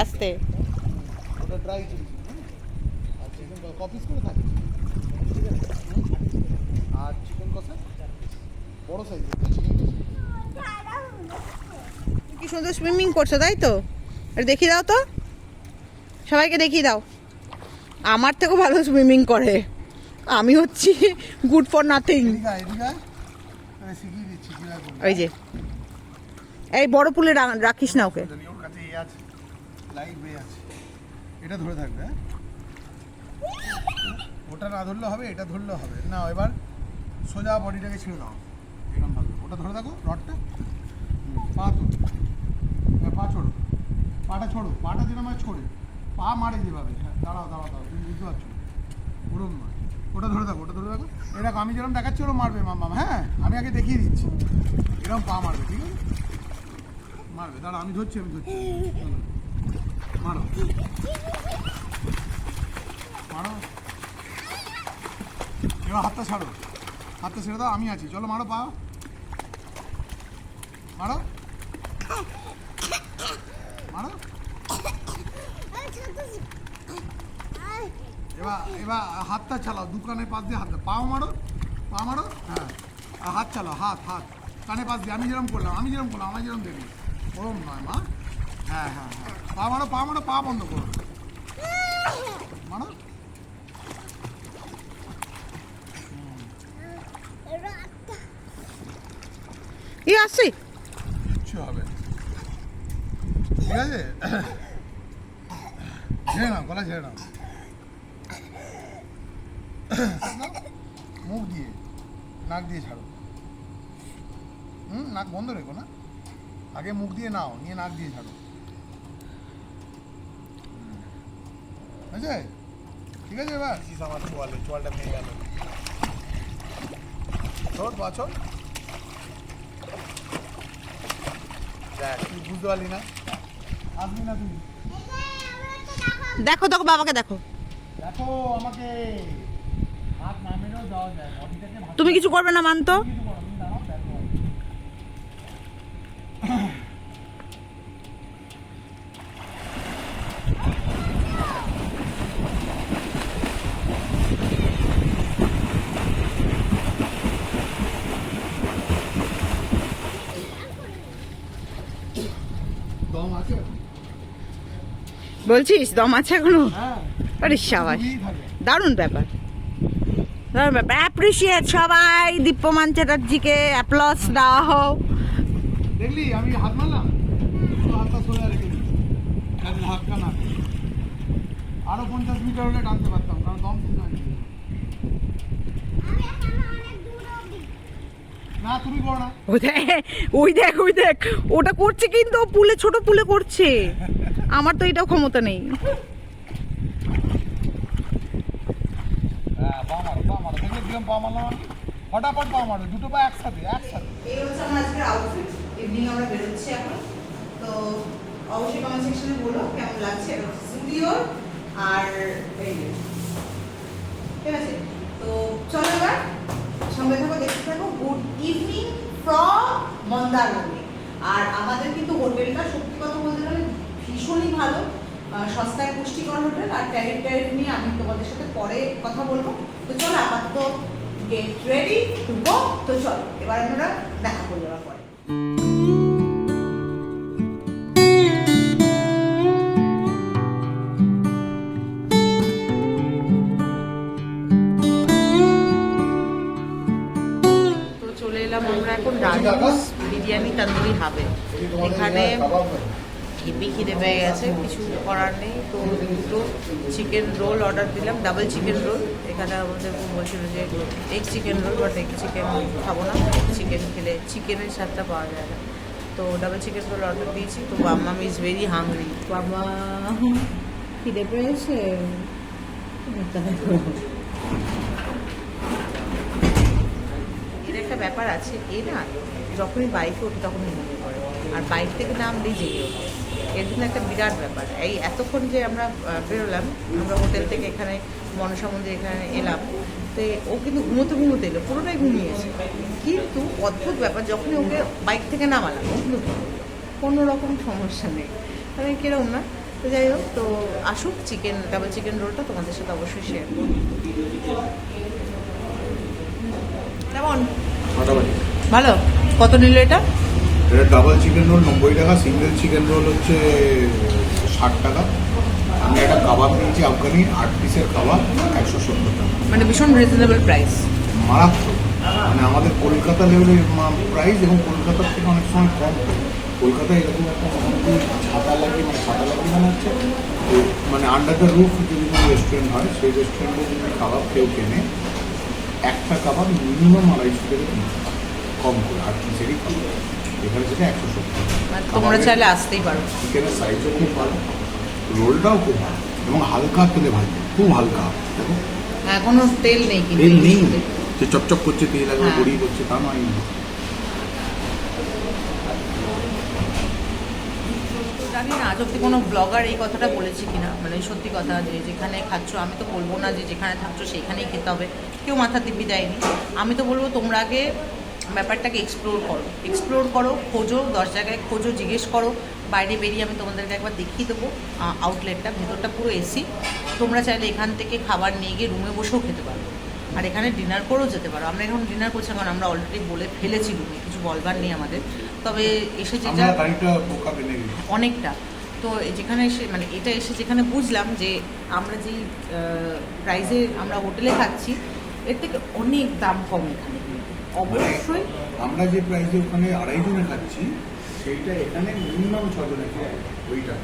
আস্তে। আর চিকেন কষা বড় সাইজের চিকেন কি সুন্দর সুইমিং করছ তাই তো? আর দেখিয়ে দাও তো। সবাইকে দেখিয়ে দাও। আমার থেকেও ভালো সুইমিং করে। আমি হচ্ছি গুড ফর নাথিং। ওই যে। এই বড় পুলে রা- রাখিস না ওকে। লাইট বে আছে। এটা ধরে থাকবে হ্যাঁ? ওটা না ধরলে হবে, এটা ধরলে হবে। না, এবার সোজা বডিটাকে ছেড়ে দাও। এরকম ভাবে। ওটা ধরে থাকো, রডটা। পা তো পা ছোড়ো। পাটা ছোড়ো। পাটা যেরকম হয় ছোড়ে, পা মারে যেভাবে। হ্যাঁ দাঁড়াও দাঁড়াও দাঁড়াও। তুমি বুঝতে পারছ? ওরম নয়। ওটা ধরে থাকো, ওটা ধরে থাকো। এরকম আমি যেরকম দেখাচ্ছি ওরকম মারবে মামা হ্যাঁ আমি আগে দেখিয়ে দিচ্ছি। এরকম পা মারবে, ঠিক আছে? মারবে। দাঁড়া আমি ধরছি আমি ধরছি। মারো। মারো। এবার হাতটা ছাড়ো। হাতটা ছেড়ে দাও, আমি আছি। চলো মারো পা। মারো। মারো। এবার এবার হাতটা চালাও, দু কানের পাশ দিয়ে হাতটা পাও মারো। পা মারো। হ্যাঁ। আর হাত চালাও, হাত হাত। কানে পাশ দিয়ে। আমি যেরকম করলাম, আমি যেরকম করলাম আমি যেরকম দেখি ওরম নয় মা হ্যাঁ হ্যাঁ হ্যাঁ। মারো পা বন্ধ করো মারো ই আসছি কিচ্ছু হবে। ঠিক আছে ঝেড়ে নাও গলা ঝেড়ে নাও মুখ দিয়ে নাক দিয়ে ছাড়ো হুম নাক বন্ধ রেখো না আগে মুখ দিয়ে নাও নিয়ে নাক দিয়ে ছাড়ো হয়েছে ঠিক আছে এবার? আমার চোয়ালে? চোয়ালটা ভেঙে গেল। ছোট বা ছোট দেখ তুই বুঝতে পারলি না? আসবি না তুই? দেখো দেখো বাবাকে দেখো। দেখো আমাকে হাত যাওয়া যায় তুমি কিছু করবে না মানতো কিছু করো তুমি দাঁড়াও দেখো দম আছে বলছিস? দম আছে এখনও? হ্যাঁ। আরে সাবাস। দারুণ ব্যাপার। দারুণ ব্যাপার। অ্যাপ্রিসিয়েট সবাই দীপ্যমান চ্যাটার্জিকে অ্যাপ্লস দেওয়া হোক। দেখলি আমি হাত মারলাম? হাতটা সোজা রেখে দিই না আরও পঞ্চাশ মিটার হলে টানতে পারতাম কারণ দম শেষ হয়নি না তুমি করো না। ওই দেখ ওই দেখ ওই দেখ। ওটা করছে কিন্তু ও পুলে ছোট পুলে করছে। আমার তো এটাও ক্ষমতা নেই। হ্যাঁ পা মারো পা মারো দেখলে কিরম পা ফটাফট পা মারো দুটো পা একসাথে একসাথে। এই হচ্ছে আমার আজকের আউটফিট ইভিনিং আমরা বেরোচ্ছি এখন। তো অবশ্যই কমেন্ট সেকশনে বলো কেমন লাগছে? স্টুডিও আর ঠিক আছে? তো চলো এবার সঙ্গে থাকো দেখতে থাকো। গুড ইভিনিং ফ্রম মন্দারমণি আর আমাদের কিন্তু হোটেলটা সত্যি কথা বলতে গেলে ভীষণই ভালো। সস্তায় পুষ্টিকর হোটেল আর ট্যারিফ ট্যারিফ নিয়ে আমি তোমাদের সাথে পরে কথা বলব। তো চলো আপাতত গেট রেডি টু গো তো চলো এবার আমরা দেখা করব এবার পরে। চলে এলাম আমরা এখন রাজুস বিরিয়ানি তন্দুরি হবে। এখানে হেভি খিদে পেয়ে গেছে কিছু করার নেই। তো দুটো চিকেন রোল অর্ডার দিলাম ডাবল চিকেন রোল এখানে আমাদের বলছিল যে egg chicken roll but egg chicken খাব না। চিকেন খেলে চিকেনের স্বাদটা পাওয়া যায় না। তো ডাবল চিকেন রোল অর্ডার দিয়েছি। তো বাম্মাম ইজ ভেরি হাংরি বাবা খিদে পেয়েছে? এর একটা ব্যাপার আছে এ না যখনই বাইকে ওঠে তখনই মনে করে আর বাইক থেকে নামলেই জেগে ওঠে। এর জন্য একটা বিরাট ব্যাপার। এই এতক্ষণ যে আমরা বেরোলাম আমরা হোটেল থেকে এখানে মনসা মন্দির এখানে এলাম তো ও কিন্তু ঘুমোতে ঘুমোতে এলো পুরোটাই ঘুমিয়েছে। কিন্তু অদ্ভুত ব্যাপার যখনই ওকে বাইক থেকে নামালাম ও কিন্তু। কোনো রকম সমস্যা নেই। মানে কীরকম না? তো যাই হোক তো আসুক চিকেন ডাবল চিকেন রোলটা তোমাদের সাথে অবশ্যই শেয়ার করব। কেমন? ভালো? কত নিল এটা? এটা ডাবল চিকেন রোল নব্বই টাকা সিঙ্গেল চিকেন রোল হচ্ছে ষাট টাকা। আমি একটা কাবাব নিয়েছি আফগানি আট পিসের কাবাব একশো সত্তর টাকা। মানে ভীষণ রিজনেবল প্রাইস মারাত্মক। মানে আমাদের কলকাতা লেভেলের প্রাইস এবং কলকাতার থেকে অনেক সময় কম। কলকাতায় এরকম একটা মোটামুটি ছাতা লাগিয়ে মানে ছাতা লাগিয়ে মানে হচ্ছে তো মানে আন্ডার দ্য রুফ যদি কোনো রেস্টুরেন্ট হয় সেই রেস্টুরেন্টে যদি কাবাব কেউ কেনে একটা কাবাব মিনিমাম আড়াইশো থেকে কম করে আট পিসেরই কাবাব। এখানে সেটা একশো সত্তর। মানে তোমরা চাইলে আসতেই পারো। চিকেনের সাইজও খুব ভালো রোলটাও খুব ভালো এবং হালকা তেলে ভাজে খুব হালকা। দেখো। এখনও তেল নেই কিন্তু তেল নেই। যে চপচপ করছে তেল একদম হ্যাঁ। গড়িয়ে করছে তা নয়। জানি না আজ অব্দি কোনো ব্লগার এই কথাটা বলেছে কিনা। মানে সত্যি কথা যে যেখানে খাচ্ছ আমি তো বলব না যে যেখানে থাকছো সেইখানেই খেতে হবে। কেউ মাথা দিব্যি দেয়নি। আমি তো বলব তোমরা আগে ব্যাপারটাকে এক্সপ্লোর করো। এক্সপ্লোর করো খোঁজো দশ জায়গায় খোঁজো জিজ্ঞেস করো। বাইরে বেরিয়ে আমি তোমাদেরকে একবার দেখিয়ে দেবো আউটলেটটা ভেতরটা পুরো এসি তোমরা চাইলে এখান থেকে খাবার নিয়ে গিয়ে রুমে বসেও খেতে পারো। আর এখানে ডিনার করেও যেতে পারো। আমরা এখন ডিনার করছি কারণ আমরা অলরেডি বলে ফেলেছি রুমে কিছু বলবার নেই আমাদের। তবে এসে যেটা অনেকটা। তো যেখানে এসে মানে এটা এসে যেখানে বুঝলাম যে আমরা যেই প্রাইসে আমরা হোটেলে খাচ্ছি এর থেকে অনেক দাম কম এখানে। অবশ্যই। আমরা যে প্রাইসে ওখানে আড়াই জনে খাচ্ছি সেইটা এখানে মিনিমাম ছজনে খায় ওইটা।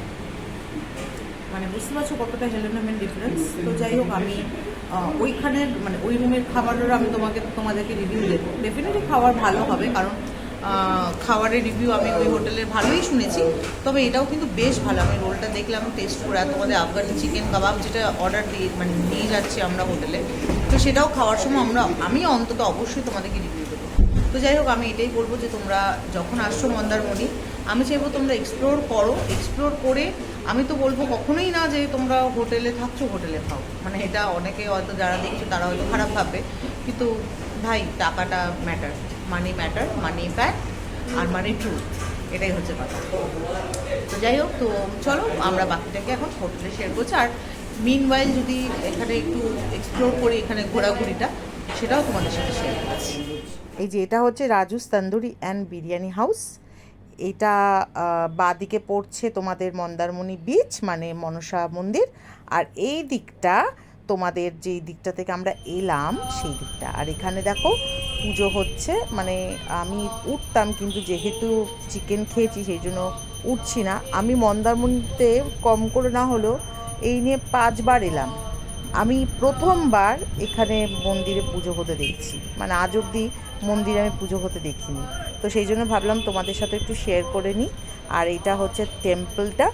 মানে বুঝতে পারছ কতটা হেলেনমেন ডিফারেন্স তো যাই হোক আমি ওইখানের মানে ওই রুমের খাবারের আমি তোমাকে তোমাদেরকে রিভিউ দেবো। ডেফিনেটলি খাবার ভালো হবে কারণ খাবারের রিভিউ আমি ওই হোটেলের ভালোই শুনেছি। তবে এটাও কিন্তু বেশ ভালো। আমি রোলটা দেখলাম টেস্ট করে আর তোমাদের আফগানি চিকেন কাবাব যেটা অর্ডার দিয়ে মানে নিয়ে যাচ্ছি আমরা হোটেলে। তো সেটাও খাওয়ার সময় আমরা, আমি অন্তত অবশ্যই তোমাদেরকে রিভিউ দেবো। তো যাই হোক, আমি এটাই বলব যে তোমরা যখন আসছো মন্দারমণি, আমি চাইব তোমরা এক্সপ্লোর করো। এক্সপ্লোর করে, আমি তো বলব কখনোই না যে তোমরা হোটেলে থাকছো, হোটেলে খাও। মানে এটা অনেকে হয়তো যারা দেখছ, তারা হয়তো খারাপ ভাববে। কিন্তু ভাই, টাকাটা matter money matter money fact আর মানি ট্রু এটাই হচ্ছে কথা। তো যাই হোক, তো চলো, আমরা বাকিটাকে এখন হোটেলে শেয়ার করছি। আর মিন ওয়াইল যদি এখানে একটু এক্সপ্লোর করি, এখানে ঘোরাঘুরিটা, সেটাও তোমাদের সাথে শেয়ার করছি। এই যে, এটা হচ্ছে রাজুস তন্দুরি অ্যান্ড বিরিয়ানি হাউস এটা বাঁদিকে পড়ছে তোমাদের মন্দারমণি বিচ মানে মনসা মন্দির। আর এই দিকটা তোমাদের যেই দিকটা থেকে আমরা এলাম, সেই দিকটা। আর এখানে দেখো পুজো হচ্ছে মানে আমি উঠতাম কিন্তু যেহেতু চিকেন খেয়েছি সেই জন্য উঠছি না। আমি মন্দারমণিতে কম করে না হলেও এই নিয়ে পাঁচবার এলাম। আমি প্রথমবার এখানে মন্দিরে পুজো হতে দেখছি। মানে আজ অবধি মন্দিরে আমি পুজো হতে দেখিনি। তো সেই জন্য ভাবলাম তোমাদের সাথে একটু শেয়ার করে নিই। আর এটা হচ্ছে টেম্পলটা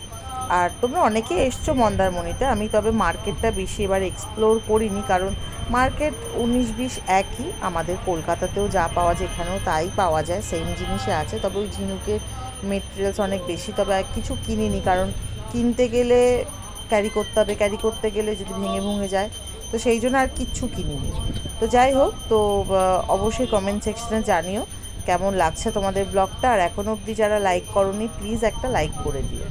আর তোমরা অনেকে এসছো মন্দারমণিতে। আমি তবে মার্কেটটা বেশি এবার এক্সপ্লোর করিনি, কারণ মার্কেট উনিশ বিশ একই। আমাদের কলকাতাতেও যা পাওয়া যায়, এখানেও তাই পাওয়া যায় সেম জিনিসই আছে। তবে ওই ঝিনুকের মেটেরিয়ালস অনেক বেশি, তবে কিছু কিনিনি, কারণ কিনতে গেলে ক্যারি করতে হবে ক্যারি করতে গেলে যদি ভেঙে ভুঙে যায়, তো সেই জন্য আর কিচ্ছু কিনিনি। তো যাই হোক, তো অবশ্যই কমেন্ট সেকশনে জানিও কেমন লাগছে তোমাদের ব্লগটা আর এখনও অবধি যারা লাইক করনি প্লিজ একটা লাইক করে দিও।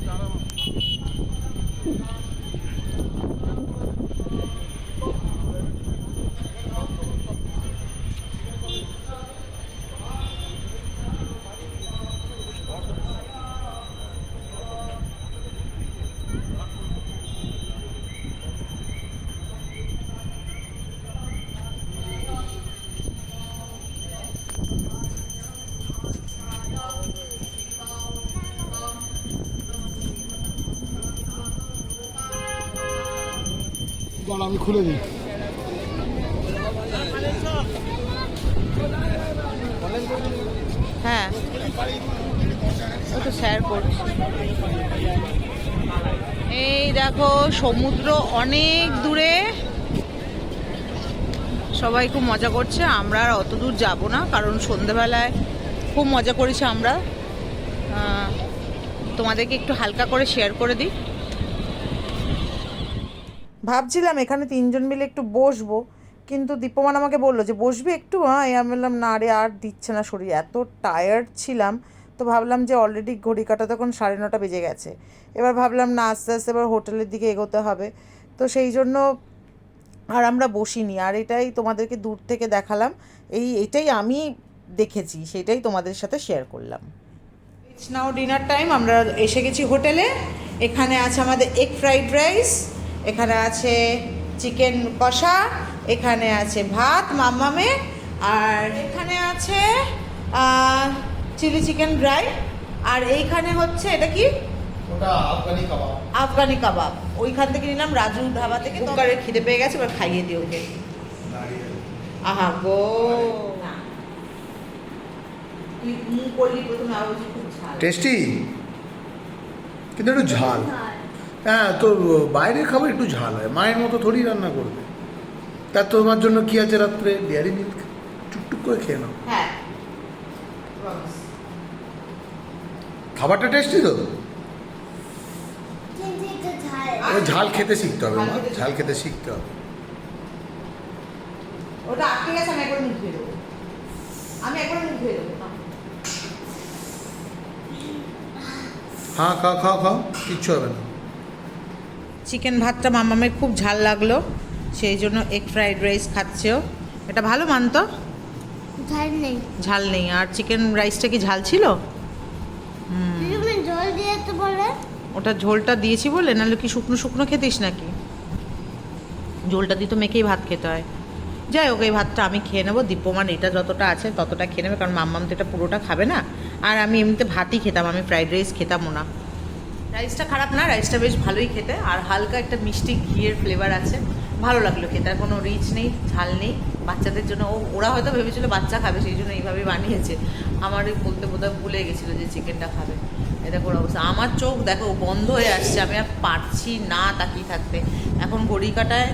দাঁড়া, আমি খুলে দিই। হ্যাঁ। ও তো শেয়ার করছি। এই দেখো, সমুদ্র অনেক দূরে। সবাই খুব মজা করছে, আমরা আর অত দূর যাব না, কারণ সন্ধেবেলায় খুব মজা করেছি আমরা। তোমাদেরকে একটু হালকা করে শেয়ার করে দিই। ভাবছিলাম এখানে তিনজন মিলে একটু বসবো, কিন্তু দীপমান আমাকে বলল যে, বসবি একটু? হ্যাঁ আমি বললাম, না রে, আর দিচ্ছে না শরীর, এত টায়ার্ড ছিলাম, তো ভাবলাম যে অলরেডি ঘড়ি কাটা তখন সাড়ে নটা বেজে গেছে। এবার ভাবলাম, না, আস্তে আস্তে এবার হোটেলের দিকে এগোতে হবে। তো সেই জন্য আর আমরা বসিনি। আর এটাই তোমাদেরকে দূর থেকে দেখালাম, এই, এটাই আমি দেখেছি, সেটাই তোমাদের সাথে শেয়ার করলাম। ইটস নাও ডিনার টাইম আমরা এসে গেছি হোটেলে। এখানে আছে আমাদের এগ ফ্রাইড রাইস এখানে আছে চিকেন কষা এখানে আছে ভাত মাম্মামে আর এখানে আছে চিলি চিকেন ড্রাই আর এইখানে হচ্ছে এটা কি? আফগানি কাবাব। ওইখান থেকে নিলাম রাজু ধাবা থেকে কুকারে খিদে পেয়ে গেছে এবার খাইয়ে দিই ওকে। আহা গো। তুই করলি প্রথমে টেস্টি? কিন্তু একটু ঝাল। হ্যাঁ তো বাইরের খাবার একটু ঝাল হয়। মায়ের মতো থোড়ি রান্না করবে। তা তোমার জন্য কি আছে রাত্রে? Dairy milk. টুকটুক করে খেয়ে নাও। হ্যাঁ। খাবারটা টেস্টি তো? ঝাল। খেতে শিখতে হবে ঝাল মা খেতে ঝাল খেতে শিখতে হবে। ওটা আটকে গেছে আমি একবার মুখ ধুয়ে দেবো। আমি একবার মুখ ধুয়ে দেবো হ্যাঁ খাও খাও খাও। কিচ্ছু হবে না। চিকেন ভাতটা মামামের খুব ঝাল লাগল সেই জন্য এগ ফ্রাইড রাইস খাচ্ছেও। এটা ভালো মানতো? ঝাল নেই। ঝাল নেই। আর চিকেন রাইসটা কি ঝাল ছিল? ওটা ঝোলটা দিয়েছি বলে? নাহলে কি শুকনো শুকনো খেতিস নাকি? ঝোলটা দিয়ে তো মেখেই ভাত খেতে হয়। যাই হোক এই ভাতটা আমি খেয়ে নেব। দীপ্যমান এটা যতটা আছে ততটা খেয়ে নেবে কারণ মাম্মাম তো এটা পুরোটা খাবে না। আর আমি এমনিতে ভাতই খেতাম আমি ফ্রাইড রাইস খেতামও না। রাইসটা খারাপ না রাইসটা বেশ ভালোই খেতে। আর হালকা একটা মিষ্টি ঘিয়ের ফ্লেভার আছে। ভালো লাগল খেতে, আর কোনো রিচ নেই, ঝাল নেই। বাচ্চাদের জন্য, ও, ওরা হয়তো ভেবেছিল বাচ্চা খাবে, সেই জন্য এইভাবে বানিয়েছে। আমার বলতে বোধহয় ভুলে গেছিল যে চিকেনটা খাবে। এটা করে অবস্থা। আমার চোখ দেখো বন্ধ হয়ে আসছে, আমি আর পারছি না তাকিয়ে থাকতে। এখন ঘড়ি কাটায়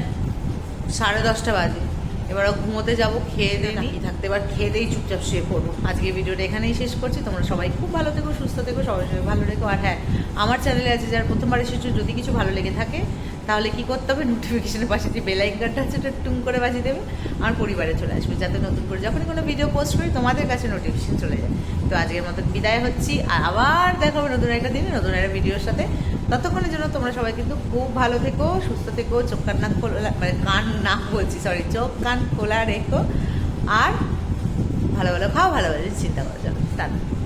সাড়ে দশটা বাজে। এবার ঘুমোতে যাব, খেয়ে দিয়ে তাকিয়ে থাকতে এবার খেয়ে দিয়েই চুপচাপ শুয়ে পড়ব। আজকে ভিডিওটা এখানেই শেষ করছি, তোমরা সবাই খুব ভালো থেকো, সুস্থ থেকো, সবাই সবাই ভালো রেখো। আর হ্যাঁ আমার চ্যানেলে আছে যারা প্রথমবার এসেছ, যদি কিছু ভালো লেগে থাকে, তাহলে কি করতে হবে? নোটিফিকেশনের পাশে যে বেল আইকনটা আছে, ওটা টুং করে বাজিয়ে দেবে, আমার পরিবারে চলে আসবে, যাতে নতুন করে যখনই কোনো ভিডিও পোস্ট করি, তোমাদের কাছে নোটিফিকেশন চলে যায়। তো আজকের মতো বিদায় হচ্ছি, আর আবার দেখা হবে নতুন একটা দিনে, নতুন একটা ভিডিওর সাথে। ততক্ষণের জন্য তোমরা সবাই কিন্তু খুব ভালো থেকো, সুস্থ থেকো, চোখ কান না খোলা মানে কান না বলছি সরি চোখ কান খোলা রেখো আর ভালো ভালো খাও, ভালো ভালো চিন্তা করো, চলো, টাটা।